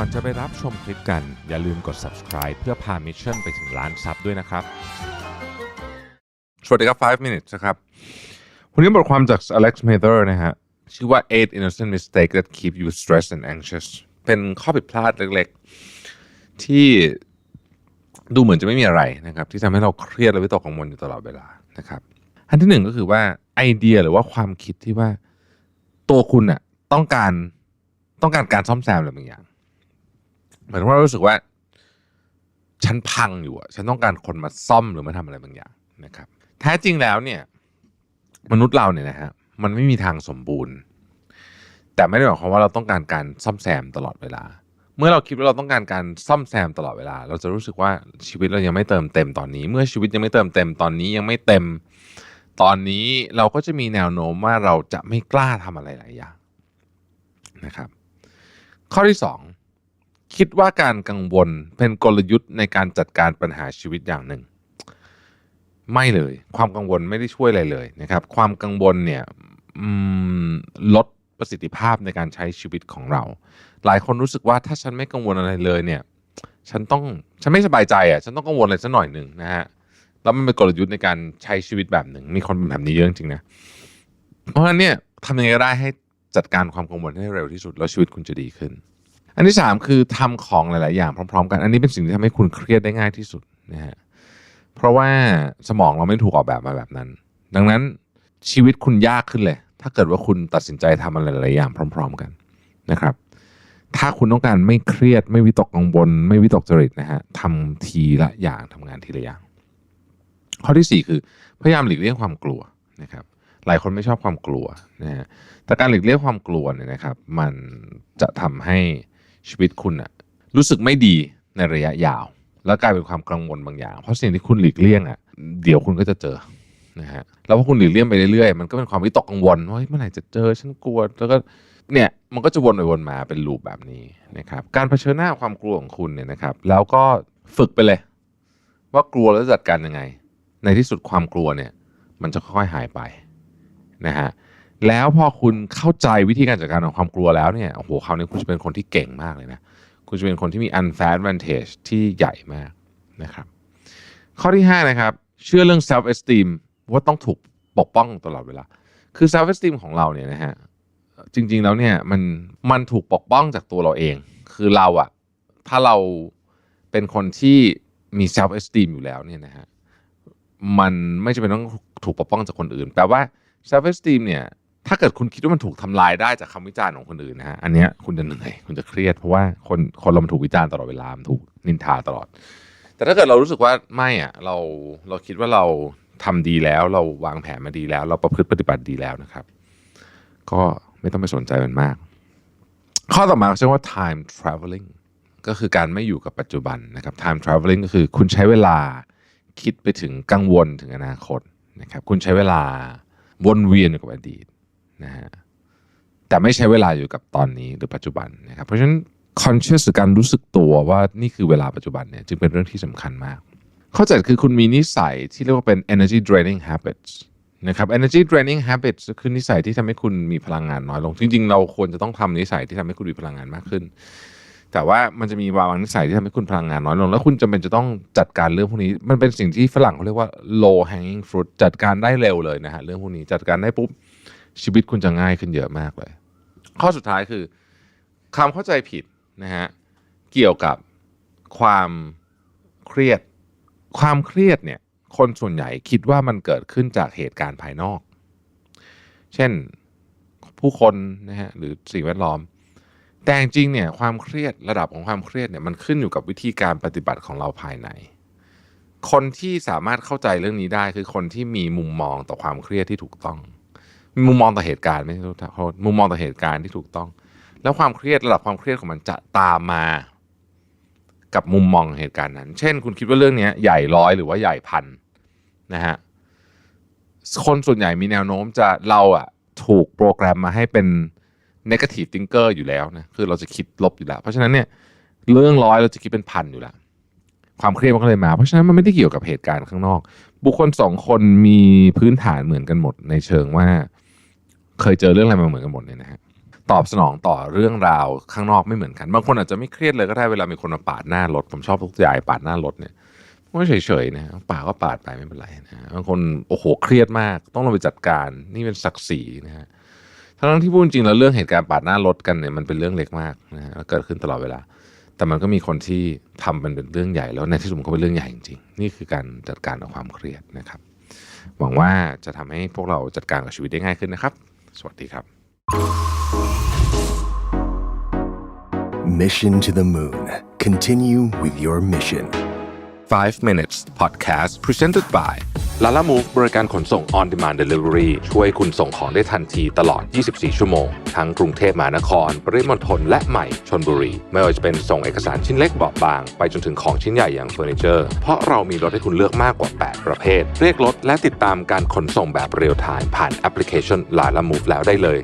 ก่อนจะไปรับชมคลิปกัน อย่าลืมกด subscribe เพื่อพามิชชั่นไปถึงล้านซับด้วยนะครับ สวัสดีครับ 5 minutes นะครับ วันนี้บทความจาก Alex Mather นะฮะ ชื่อว่า eight innocent mistakes that keep you stressed and anxious เป็นข้อผิดพลาดเล็กๆ ที่ดูเหมือนจะไม่มีอะไรนะครับ ที่ทำให้เราเครียดและวิตกกังวลอยู่ตลอดเวลานะครับ อันที่หนึ่งก็คือว่าไอเดียหรือว่าความคิดที่ว่าตัวคุณน่ะต้องการต้องการการซ่อมแซมอะไรบางอย่าง หมายถึงว่าเรารู้สึกว่า ฉันพังอยู่อะฉันต้องการคนมาซ่อมหรือมาทำอะไรบางอย่างนะครับ แท้จริงแล้วเนี่ย มนุษย์เราเนี่ยนะฮะมันไม่มีทางสมบูรณ์ แต่ไม่ได้หมายความว่าเราต้องการการซ่อมแซมตลอดเวลา เมื่อเราคิดว่าเราต้องการการซ่อมแซมตลอดเวลา เราจะรู้สึกว่าชีวิตเรายังไม่เติมเต็มตอนนี้ เมื่อชีวิตยังไม่เติมเต็มตอนนี้ยังไม่เต็ม ตอนนี้เราก็จะมีแนวโน้มว่าเราจะไม่กล้าทำอะไรหลายอย่างนะครับ ข้อที่สอง คิดว่าการกังวลเป็นกลยุทธ์ในการจัดการปัญหาชีวิตอย่างหนึ่ง ไม่เลย ความกังวลไม่ได้ช่วยอะไรเลยนะครับ ความกังวลเนี่ยลดประสิทธิภาพในการใช้ชีวิตของเรา หลายคนรู้สึกว่าถ้าฉันไม่กังวลอะไรเลยเนี่ย ฉันต้องฉันไม่สบายใจอะฉันต้องกังวลอะไรสักหน่อยหนึ่งนะฮะแล้วมันเป็นกลยุทธ์ในการใช้ชีวิตแบบหนึ่ง มีคนเป็นแบบนี้เยอะจริงนะเพราะฉะนั้นเนี่ยทำยังไงก็ได้ให้จัดการความกังวลให้เร็วที่สุด แล้วชีวิตคุณจะดีขึ้น อันที่สามคือทำของหลาย ๆ อย่างพร้อม ๆ กัน อันนี้เป็นสิ่งที่ทำให้คุณเครียดได้ง่ายที่สุดนะฮะเพราะว่าสมองเราไม่ถูกออกแบบมาแบบนั้น ดังนั้นชีวิตคุณยากขึ้นเลย ถ้าเกิดว่าคุณตัดสินใจทำอะไรหลาย ๆ อย่างพร้อม ๆ กันนะครับ ถ้าคุณต้องการไม่เครียดไม่วิตกกังวลไม่วิตกจริตนะฮะทำทีละอย่างทำงานทีละอย่าง ข้อที่สี่คือพยายามหลีกเลี่ยงความกลัวนะครับหลายคนไม่ชอบความกลัวนะฮะแต่การหลีกเลี่ยงความกลัวเนี่ยนะครับ มันจะทำให้ ชีวิตคุณอะรู้สึกไม่ดีในระยะยาว แล้วกลายเป็นความกังวลบางอย่าง เพราะสิ่งที่คุณหลีกเลี่ยงอะเดี๋ยวคุณก็จะเจอนะฮะแล้วพอคุณหลีกเลี่ยงไปเรื่อยๆมันก็เป็นความวิตกกังวลว่าเมื่อไหร่จะเจอฉันกลัวแล้วก็เนี่ยมันก็จะวนไปวนมาเป็นลูปแบบนี้นะครับการเผชิญหน้าความกลัวของคุณเนี่ยนะครับ แล้วก็ฝึกไปเลย ว่ากลัวแล้วจัดการยังไง ในที่สุดความกลัวเนี่ย มันจะค่อยๆหายไปนะฮะ แล้วพอคุณเข้าใจวิธีการจัดการของความกลัวแล้วเนี่ยโอ้โหคราวนี้คุณจะเป็นคนที่เก่งมากเลยนะ คุณจะเป็นคนที่มี unfair advantage ที่ใหญ่มากนะครับ ข้อที่ 5 นะครับ เชื่อเรื่อง self esteem ว่าต้องถูกปกป้องตลอดเวลา คือ self esteem ของเราเนี่ยนะฮะจริงๆแล้วเนี่ยมันมันถูกปกป้องจากตัวเราเอง คือเราอะถ้าเราเป็นคนที่มี self esteem อยู่แล้วเนี่ยนะฮะมันไม่จำเป็นต้องถูกปกป้องจากคนอื่น แปลว่า self esteem เนี่ย ถ้าเกิดคุณคิดว่ามันถูกทำลายได้จากคำวิจารณ์ของคนอื่นนะฮะอันเนี้ยคุณจะเหนื่อยคุณจะเครียดเพราะว่าคนคนเราถูกวิจารณ์ตลอดเวลามถูกนินทาตลอด แต่ถ้าเกิดเรารู้สึกว่าไม่อะเราเราคิดว่าเราทำดีแล้ว เราวางแผนมาดีแล้ว เราประพฤติปฏิบัติดีแล้วนะครับ ก็ไม่ต้องไปสนใจมันมาก ข้อต่อมาเรียกว่า time traveling ก็คือการไม่อยู่กับปัจจุบันนะครับ time traveling ก็คือคุณใช้เวลาคิดไปถึงกังวลถึงอนาคตนะครับ คุณใช้เวลาวนเวียนอยู่กับอดีต นะฮะแต่ไม่ใช้เวลาอยู่กับตอนนี้หรือปัจจุบันนะครับเพราะฉะนั้น conscious หรือการรู้สึกตัวว่านี่คือเวลาปัจจุบันเนี่ยจึงเป็นเรื่องที่สำคัญมาก ข้อเจ็ดคือคุณมีนิสัยที่เรียกว่าเป็น energy draining habits นะครับ energy draining habits คือนิสัยที่ทำให้คุณมีพลังงานน้อยลง จริงๆ เราควรจะต้องทำนิสัยที่ทำให้คุณมีพลังงานมากขึ้น แต่ว่ามันจะมีบางนิสัยที่ทำให้คุณพลังงานน้อยลง แล้วคุณจำเป็นจะต้องจัดการเรื่องพวกนี้ มันเป็นสิ่งที่ฝรั่งเขาเรียกว่า low hanging fruit จัดการได้เร็วเลยนะฮะเรื่องพวกนี้จัดการได้ปุ๊บ ชีวิตคุณจะง่ายขึ้นเยอะมากเลย ข้อสุดท้ายคือความเข้าใจผิดนะฮะเกี่ยวกับความเครียด ความเครียดเนี่ย คนส่วนใหญ่คิดว่ามันเกิดขึ้นจากเหตุการณ์ภายนอก เช่นผู้คนนะฮะหรือสิ่งแวดล้อม แต่จริงเนี่ยความเครียดระดับของความเครียดเนี่ยมันขึ้นอยู่กับวิธีการปฏิบัติของเราภายใน คนที่สามารถเข้าใจเรื่องนี้ได้คือคนที่มีมุมมองต่อความเครียดที่ถูกต้อง มุมมองต่อเหตุการณ์ไม่ใช่โทษมุมมองต่อเหตุการณ์ที่ถูกต้อง แล้วความเครียดระดับความเครียดของมันจะตามมากับมุมมองเหตุการณ์นั้น เช่น คุณคิดว่าเรื่องนี้ใหญ่ร้อยหรือว่าใหญ่พันนะฮะคนส่วนใหญ่มีแนวโน้มจะเราอะถูกโปรแกรมมาให้เป็น negative thinker อยู่แล้วนะคือเราจะคิดลบอยู่แล้ว เพราะฉะนั้นเนี่ยเรื่องร้อยเราจะคิดเป็นพันอยู่แล้ว ความเครียดมันก็เลยมา เพราะฉะนั้นมันไม่ได้เกี่ยวกับเหตุการณ์ข้างนอก บุคคลสองคนมีพื้นฐานเหมือนกันหมดในเชิงว่า เคยเจอเรื่องอะไรมาเหมือนกันหมดเนี่ยนะฮะตอบสนองต่อเรื่องราวข้างนอกไม่เหมือนกันบางคนอาจจะไม่เครียดเลยก็ได้เวลามีคนมาปาดหน้ารถผมชอบทุกอย่างปาดหน้ารถเนี่ยก็เฉยๆนะปาก็ปาดไปไม่เป็นไรนะฮะบางคนโอ้โหเครียดมาก ต้องลงไปจัดการนี่เป็นศักดิ์ศรีนะฮะทั้งที่พูดจริงแล้วเรื่องเหตุการณ์ปาดหน้ารถกันเนี่ยมันเป็นเรื่องเล็กมากนะฮะแล้วเกิดขึ้นตลอดเวลา แต่มันก็มีคนที่ทำมันเป็นเรื่องใหญ่แล้วในที่สุดมันก็เป็นเรื่องใหญ่จริงๆนี่คือการจัดการกับความเครียดนะครับ หวังว่าจะทำให้พวกเราจัดการกับชีวิตได้ง่ายขึ้นนะครับ สวัสดีครับ Mission to the Moon. Continue with your mission. 5 minutes podcast presented by ลาล่ามูฟบริการขนส่ง on demand delivery ช่วยคุณส่งของได้ทันทีตลอด 24 ชั่วโมง ทั้งกรุงเทพมหานคร ปริมณฑลและใหม่ชนบุรี ไม่ว่าจะเป็นส่งเอกสารชิ้นเล็กเบาบาง ไปจนถึงของชิ้นใหญ่อย่างเฟอร์นิเจอร์ เพราะเรามีรถให้คุณเลือกมากกว่า 8 ประเภท เรียกรถและติดตามการขนส่งแบบเรียลไทม์ผ่านแอปพลิเคชันลาล่ามูฟแล้วได้เลย